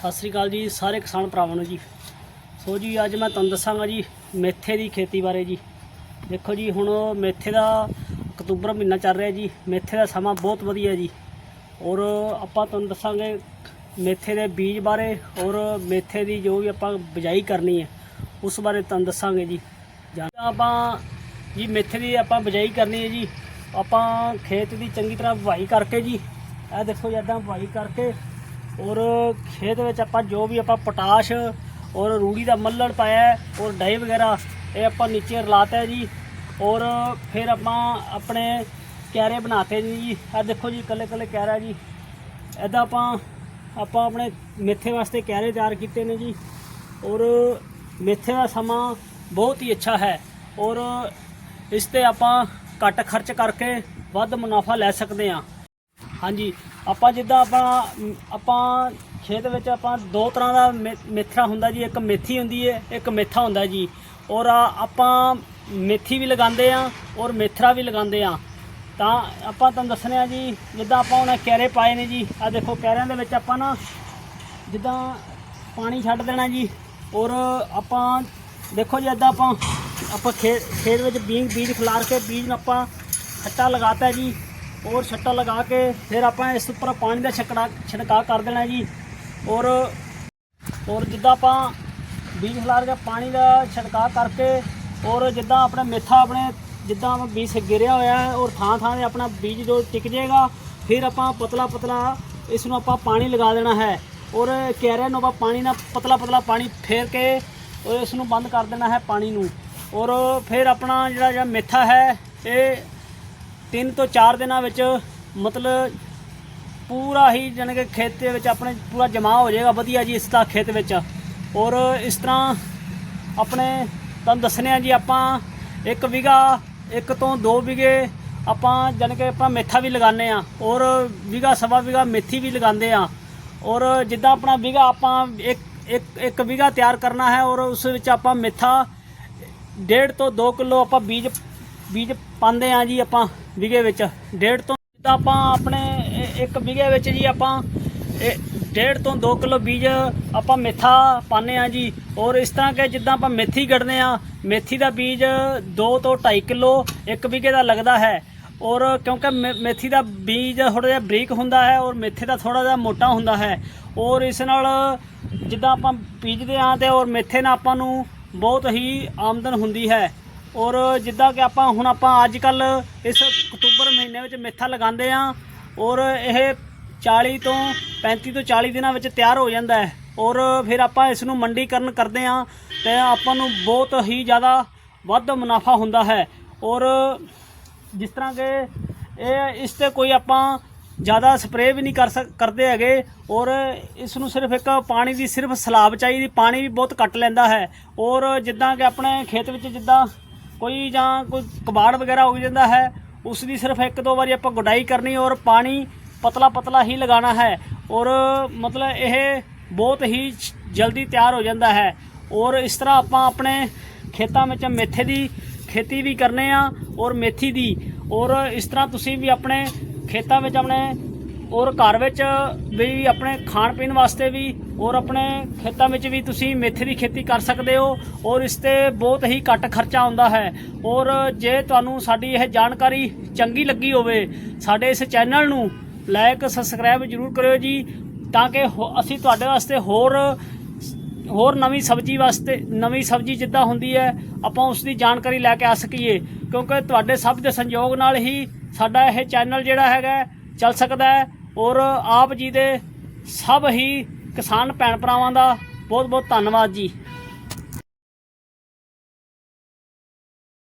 ਸਤਿ ਸ੍ਰੀ ਅਕਾਲ ਜੀ ਸਾਰੇ ਕਿਸਾਨ ਭਰਾਵਾਂ ਨੂੰ ਜੀ। ਸੋ ਜੀ, ਅੱਜ ਮੈਂ ਤੁਹਾਨੂੰ ਦੱਸਾਂਗਾ ਜੀ ਮੇਥੇ ਦੀ ਖੇਤੀ ਬਾਰੇ ਜੀ। ਦੇਖੋ ਜੀ, ਹੁਣ ਮੇਥੇ ਦਾ ਅਕਤੂਬਰ ਮਹੀਨਾ ਚੱਲ ਰਿਹਾ ਜੀ। ਮੇਥੇ ਦਾ ਸਮਾਂ ਬਹੁਤ ਵਧੀਆ ਜੀ। ਔਰ ਆਪਾਂ ਤੁਹਾਨੂੰ ਦੱਸਾਂਗੇ ਮੇਥੇ ਦੇ ਬੀਜ ਬਾਰੇ ਔਰ ਮੇਥੇ ਦੀ ਜੋ ਵੀ ਆਪਾਂ ਬਿਜਾਈ ਕਰਨੀ ਹੈ, ਉਸ ਬਾਰੇ ਤੁਹਾਨੂੰ ਦੱਸਾਂਗੇ ਜੀ। ਜਾਂ ਆਪਾਂ ਜੀ, ਮੇਥੇ ਦੀ ਆਪਾਂ ਬਿਜਾਈ ਕਰਨੀ ਹੈ ਜੀ। ਆਪਾਂ ਖੇਤ ਦੀ ਚੰਗੀ ਤਰ੍ਹਾਂ ਵਾਈ ਕਰਕੇ ਜੀ। ਇਹ ਦੇਖੋ ਜੀ ਜਦਾਂ ਵਾਈ ਕਰਕੇ ਔਰ ਖੇਤ ਵਿੱਚ ਆਪਾਂ ਜੋ ਵੀ ਆਪਾਂ ਪੋਟਾਸ਼ ਔਰ ਰੂੜੀ ਦਾ ਮੱਲੜ ਪਾਇਆ ਔਰ ਡਾਈ ਵਗੈਰਾ, ਇਹ ਆਪਾਂ ਨੀਚੇ ਰਲਾਤਾ ਹੈ ਜੀ। ਔਰ ਫਿਰ ਆਪਾਂ ਆਪਣੇ ਕਿਆਰੇ ਬਣਾਤੇ ਨੇ ਜੀ। ਇਹ ਦੇਖੋ ਜੀ ਕੱਲੇ ਕੱਲੇ ਕਿਆਰਾ ਜੀ। ਐਦਾਂ ਆਪਾਂ ਆਪਾਂ ਆਪਣੇ ਮੇਥੇ ਵਾਸਤੇ ਕਿਆਰੇ ਤਿਆਰ ਕੀਤੇ ਨੇ ਜੀ। ਔਰ ਮੇਥੇ ਦਾ ਸਮਾਂ ਬਹੁਤ ਹੀ ਅੱਛਾ ਹੈ। ਔਰ ਇਸ ਤੇ ਆਪਾਂ ਘੱਟ ਖਰਚ ਕਰਕੇ ਵੱਧ ਮੁਨਾਫਾ ਲੈ ਸਕਦੇ ਹਾਂ। ਹਾਂਜੀ, ਆਪਾਂ ਜਿੱਦਾਂ ਆਪਾਂ ਆਪਾਂ ਖੇਤ ਵਿੱਚ ਆਪਾਂ ਦੋ ਤਰ੍ਹਾਂ ਦਾ ਮੇ- ਮੇਥਰਾ ਹੁੰਦਾ ਜੀ, ਇੱਕ ਮੇਥੀ ਹੁੰਦੀ ਹੈ ਇੱਕ ਮੇਥਾ ਹੁੰਦਾ ਜੀ। ਔਰ ਆਪਾਂ ਮੇਥੀ ਵੀ ਲਗਾਉਂਦੇ ਆ ਔਰ ਮੇਥਰਾ ਵੀ ਲਗਾਉਂਦੇ ਆ। ਤਾਂ ਆਪਾਂ ਤੁਹਾਨੂੰ ਦੱਸਣੇ ਆ ਜੀ, ਜਿੱਦਾਂ ਆਪਾਂ ਹੁਣ ਕੈਰੇ ਪਾਏ ਨੇ ਜੀ ਆ ਦੇਖੋ ਕੈਰਿਆਂ ਦੇ ਵਿੱਚ ਆਪਾਂ ਨਾ ਜਿੱਦਾਂ ਪਾਣੀ ਛੱਡ ਦੇਣਾ ਜੀ, ਔਰ ਆਪਾਂ ਦੇਖੋ ਜੀ ਇਦਾਂ ਆਪਾਂ ਆਪਾਂ ਖੇਤ ਖੇਤ ਵਿੱਚ ਬੀਜ ਬੀਜ ਖਿਲਾਰ ਕੇ ਬੀਜ ਨੂੰ ਆਪਾਂ ਛੱਟਾ ਲਗਾਤਾ ਜੀ ਔਰ ਛੱਟਾ ਲਗਾ ਕੇ ਫਿਰ ਆਪਾਂ ਇਸ ਉੱਪਰ ਪਾਣੀ ਦਾ ਛਕੜਾ ਛਿੜਕਾਅ ਕਰ ਦੇਣਾ ਜੀ। ਔਰ ਔਰ ਜਿੱਦਾਂ ਆਪਾਂ ਬੀਜ ਖਿਲਾਰ ਕੇ ਪਾਣੀ ਦਾ ਛਿੜਕਾਅ ਕਰਕੇ ਔਰ ਜਿੱਦਾਂ ਆਪਣਾ ਮੇਥਾ ਆਪਣੇ ਜਿੱਦਾਂ ਆਪਾਂ ਬੀਜ ਗਿਰਿਆ ਹੋਇਆ ਹੈ ਔਰ ਥਾਂ ਥਾਂ ਤੇ ਆਪਣਾ ਬੀਜ ਜੋ ਟਿਕ ਜਾਏਗਾ, ਫਿਰ ਆਪਾਂ ਪਤਲਾ ਪਤਲਾ ਇਸ ਨੂੰ ਆਪਾਂ ਪਾਣੀ ਲਗਾ ਦੇਣਾ ਹੈ। ਔਰ ਕਿਆਰਿਆਂ ਨੂੰ ਆਪਾਂ ਪਾਣੀ ਨਾਲ ਪਤਲਾ ਪਤਲਾ ਪਾਣੀ ਫੇਰ ਕੇ ਔਰ ਇਸ ਨੂੰ ਬੰਦ ਕਰ ਦੇਣਾ ਹੈ ਪਾਣੀ ਨੂੰ। ਔਰ ਫਿਰ ਆਪਣਾ ਜਿਹੜਾ ਜਿਹੜਾ ਮੇਥਾ ਹੈ, ਇਹ ਤਿੰਨ ਤੋਂ ਚਾਰ ਦਿਨਾਂ ਵਿੱਚ ਮਤਲਬ ਪੂਰਾ ਹੀ ਜਾਣੀ ਕਿ ਖੇਤ ਦੇ ਵਿੱਚ ਆਪਣੇ ਪੂਰਾ ਜਮਾ ਹੋ ਜਾਏਗਾ, ਵਧੀਆ ਜੀ ਇਸ ਦਾ ਖੇਤ ਵਿੱਚ। ਔਰ ਇਸ ਤਰ੍ਹਾਂ ਆਪਣੇ ਤੁਹਾਨੂੰ ਦੱਸਣੇ ਆ ਜੀ ਆਪਾਂ ਇੱਕ ਵਿਗਾ ਇੱਕ ਤੋਂ ਦੋ ਵਿਗੇ ਆਪਾਂ ਜਾਣੀ ਕਿ ਆਪਾਂ ਮੇਥਾ ਵੀ ਲਗਾਉਂਦੇ ਆ, ਔਰ ਵਿਗਾ ਸਵਾ ਵਿਗਾ ਮੇਥੀ ਵੀ ਲਗਾਉਂਦੇ ਆ। ਔਰ ਜਿੱਦਾਂ ਆਪਣਾ ਵਿਗਾ ਆਪਾਂ ਇੱਕ ਇੱਕ ਇੱਕ ਵਿਗਾ ਤਿਆਰ ਕਰਨਾ ਹੈ, ਔਰ ਉਸ ਵਿੱਚ ਆਪਾਂ ਮੇਥਾ ਡੇਢ ਤੋਂ 2 ਕਿਲੋ ਆਪਾਂ ਬੀਜ ਬੀਜ ਪਾਉਂਦੇ ਆ ਜੀ ਆਪਾਂ ਵਿਗੇ ਵਿੱਚ, ਡੇਢ ਤੋਂ ਜਿੱਦਾਂ ਆਪਾਂ ਆਪਣੇ ਇੱਕ ਵਿਗੇ ਵਿੱਚ ਜੀ ਆਪਾਂ ਡੇਢ ਤੋਂ 2 ਕਿਲੋ ਬੀਜ ਆਪਾਂ ਮੇਥਾ ਪਾਉਂਦੇ ਆ ਜੀ। ਔਰ ਇਸ ਤਰ੍ਹਾਂ ਕਿ ਜਿੱਦਾਂ ਆਪਾਂ ਮੇਥੀ ਕੱਢਦੇ ਆ ਮੇਥੀ ਦਾ ਬੀਜ 2 ਤੋਂ 2.5 ਕਿਲੋ ਇੱਕ ਵਿਗੇ ਦਾ ਲੱਗਦਾ ਹੈ। ਔਰ ਕਿਉਂਕਿ ਮੇ- ਮੇਥੀ ਦਾ ਬੀਜ ਥੋੜਾ ਜਿਹਾ ਬਰੀਕ ਹੁੰਦਾ ਹੈ ਔਰ ਮੇਥੇ ਦਾ ਥੋੜਾ ਜਿਹਾ ਮੋਟਾ ਹੁੰਦਾ ਹੈ। ਔਰ ਇਸ ਨਾਲ ਜਿੱਦਾਂ ਆਪਾਂ ਬੀਜਦੇ ਆ ਤੇ ਔਰ ਮੇਥੇ ਨਾਲ ਆਪਾਂ ਨੂੰ ਬਹੁਤ ਹੀ ਆਮਦਨ ਹੁੰਦੀ ਹੈ। ਔਰ ਜਿੱਦਾਂ ਕਿ ਆਪਾਂ ਹੁਣ ਆਪਾਂ ਅੱਜ ਕੱਲ ਇਸ ਅਕਤੂਬਰ ਮਹੀਨੇ ਵਿੱਚ ਮੇਥਾ ਲਗਾਉਂਦੇ ਆ ਔਰ ਇਹ 40 ਤੋਂ 35 ਤੋਂ 40 ਦਿਨਾਂ ਵਿੱਚ ਤਿਆਰ ਹੋ ਜਾਂਦਾ ਹੈ। ਔਰ ਫਿਰ ਆਪਾਂ ਇਸ ਨੂੰ ਮੰਡੀਕਰਨ ਕਰਦੇ ਆ ਤੇ ਆਪਾਂ ਨੂੰ ਬਹੁਤ ਹੀ ਜ਼ਿਆਦਾ ਵੱਧ ਮੁਨਾਫਾ ਹੁੰਦਾ ਹੈ। ਔਰ ਜਿਸ ਤਰ੍ਹਾਂ ਕਿ ਇਹ ਇਸ ਤੇ ਕੋਈ ਆਪਾਂ ਜ਼ਿਆਦਾ ਸਪਰੇਅ ਵੀ ਨਹੀਂ ਕਰ ਸਕ, ਕਰਦੇ ਹੈਗੇ। ਔਰ ਇਸ ਨੂੰ ਸਿਰਫ ਇੱਕ ਪਾਣੀ ਦੀ ਸਿਰਫ ਸਲਾਬ ਚਾਹੀਦੀ, ਪਾਣੀ ਵੀ ਬਹੁਤ ਘੱਟ ਲੈਂਦਾ ਹੈ। ਔਰ ਜਿੱਦਾਂ ਕਿ ਆਪਣੇ ਖੇਤ ਵਿੱਚ ਜਿੱਦਾਂ ਕੋਈ ਜਾਂ ਕੋਈ ਕਬਾੜ ਵਗੈਰਾ ਹੋ ਜਾਂਦਾ ਹੈ, ਉਸ ਦੀ ਸਿਰਫ ਇੱਕ ਦੋ ਵਾਰੀ ਆਪਾਂ ਗੁਡਾਈ ਕਰਨੀ ਔਰ ਪਾਣੀ ਪਤਲਾ ਪਤਲਾ ਹੀ ਲਗਾਉਣਾ ਹੈ ਔਰ ਮਤਲਬ ਇਹ ਬਹੁਤ ਹੀ ਜਲਦੀ ਤਿਆਰ ਹੋ ਜਾਂਦਾ ਹੈ ਔਰ ਇਸ ਤਰ੍ਹਾਂ ਆਪਾਂ ਆਪਣੇ ਖੇਤਾਂ ਵਿੱਚ ਮੇਥੇ ਦੀ ਖੇਤੀ ਵੀ ਕਰਨੇ ਆ ਔਰ ਮੇਥੀ ਦੀ ਔਰ ਇਸ ਤਰ੍ਹਾਂ ਤੁਸੀਂ ਵੀ ਆਪਣੇ ਖੇਤਾਂ ਵਿੱਚ ਆਪਣੇ ਔਰ ਘਰ ਵਿੱਚ ਵੀ ਆਪਣੇ ਖਾਣ ਪੀਣ ਵਾਸਤੇ ਵੀ ਔਰ ਆਪਣੇ ਖੇਤਾਂ ਵਿੱਚ ਵੀ ਤੁਸੀਂ ਮੇਥੇ ਦੀ ਖੇਤੀ ਕਰ ਸਕਦੇ ਹੋ ਔਰ ਇਸ ਤੇ ਬਹੁਤ ਹੀ ਘੱਟ ਖਰਚਾ ਆਉਂਦਾ ਹੈ। ਔਰ ਜੇ ਤੁਹਾਨੂੰ ਸਾਡੀ ਇਹ ਜਾਣਕਾਰੀ ਚੰਗੀ ਲੱਗੀ ਹੋਵੇ, ਸਾਡੇ ਇਸ ਚੈਨਲ ਨੂੰ ਲਾਈਕ ਸਬਸਕ੍ਰਾਈਬ ਜਰੂਰ ਕਰਿਓ ਜੀ, ਤਾਂ ਕਿ ਹੋ- ਅਸੀਂ ਤੁਹਾਡੇ ਵਾਸਤੇ ਹੋਰ ਹੋਰ ਨਵੀਂ ਸਬਜ਼ੀ ਵਾਸਤੇ, ਨਵੀਂ ਸਬਜ਼ੀ ਜਿੱਦਾਂ ਹੁੰਦੀ ਹੈ, ਆਪਾਂ ਉਸ ਦੀ ਜਾਣਕਾਰੀ ਲੈ ਕੇ ਆ ਸਕੀਏ। ਕਿਉਂਕਿ ਤੁਹਾਡੇ ਸਭ ਦੇ ਸੰਯੋਗ ਨਾਲ ਹੀ ਸਾਡਾ ਇਹ ਚੈਨਲ ਜਿਹੜਾ ਹੈਗਾ, ਚੱਲ ਸਕਦਾ ਹੈ। ਔਰ ਆਪ ਜੀ ਦੇ ਸਭ ਹੀ ਕਿਸਾਨ ਭੈਣ ਭਰਾਵਾਂ ਦਾ ਬਹੁਤ ਬਹੁਤ ਧੰਨਵਾਦ ਜੀ।